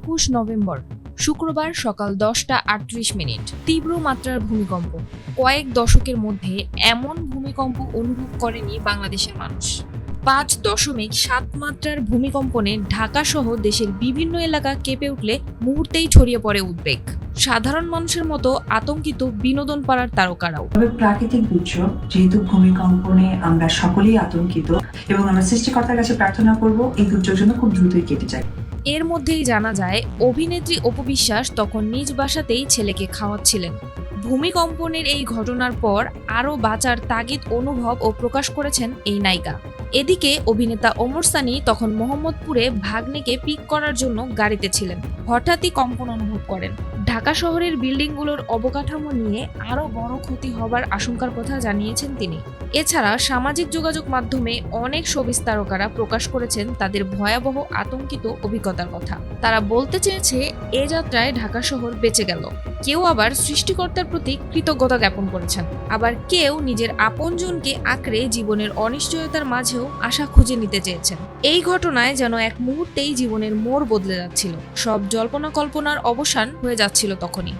একুশ নভেম্বর, শুক্রবার সকাল দশটা আটত্রিশ মিনিট। তীব্র মাত্রার ভূমিকম্প। কয়েক দশকের মধ্যে এমন ভূমিকম্প অনুভব করেনি বাংলাদেশের মানুষ। পাঁচ দশমিক সাত মাত্রার ভূমিকম্পনে ঢাকা সহ দেশের বিভিন্ন এলাকা কেঁপে উঠলে মুহূর্তেই ছড়িয়ে পড়ে উদ্বেগ। সাধারণ মানুষের মতো আতঙ্কিত বিনোদন পাড়ার তারকারাও। তবে প্রাকৃতিক দুর্যোগ, যেহেতু ভূমিকম্পনে আমরা সকলেই আতঙ্কিত এবং আমরা সৃষ্টিকর্তার কাছে প্রার্থনা করব, এই দুর্যোগ যেন খুব দ্রুতই কেটে যায়। এর মধ্যেই জানা যায়, অভিনেত্রী অপবিশ্বাস তখন নিজ বাসাতেই ছেলেকে খাওয়াচ্ছিলেন। ভূমিকম্পনের এই ঘটনার পর আরও বাঁচার তাগিদ, অনুভব ও প্রকাশ করেছেন এই নায়িকা। এদিকে অভিনেতা ওমর সানি তখন মোহাম্মদপুরে ভাগ্নেকে পিক করার জন্য গাড়িতে ছিলেন। হঠাৎই কম্পন অনুভব করেন। ঢাকা শহরের বিল্ডিংগুলোর অবকাঠামো নিয়ে আরও বড় ক্ষতি হবার আশঙ্কার কথা জানিয়েছেন তিনি। এছাড়া সামাজিক যোগাযোগ মাধ্যমে অনেক শোবিস তারকারা প্রকাশ করেছেন তাদের ভয়াবহ আতঙ্কিত অভিজ্ঞতার কথা। তারা বলতে চেয়েছে, এ যাত্রায় ঢাকা শহর বেঁচে গেল। কেউ আবার সৃষ্টিকর্তার প্রতি কৃতজ্ঞতা জ্ঞাপন করেছেন। আবার কেউ নিজের আপনজনকে আঁকড়ে জীবনের অনিশ্চয়তার মাঝেও আশা খুঁজে নিতে চেয়েছেন। এই ঘটনায় যেন এক মুহূর্তেই জীবনের মোড় বদলে যাচ্ছিল। সব জল্পনা কল্পনার অবসান হয়ে যাচ্ছিল তখনই।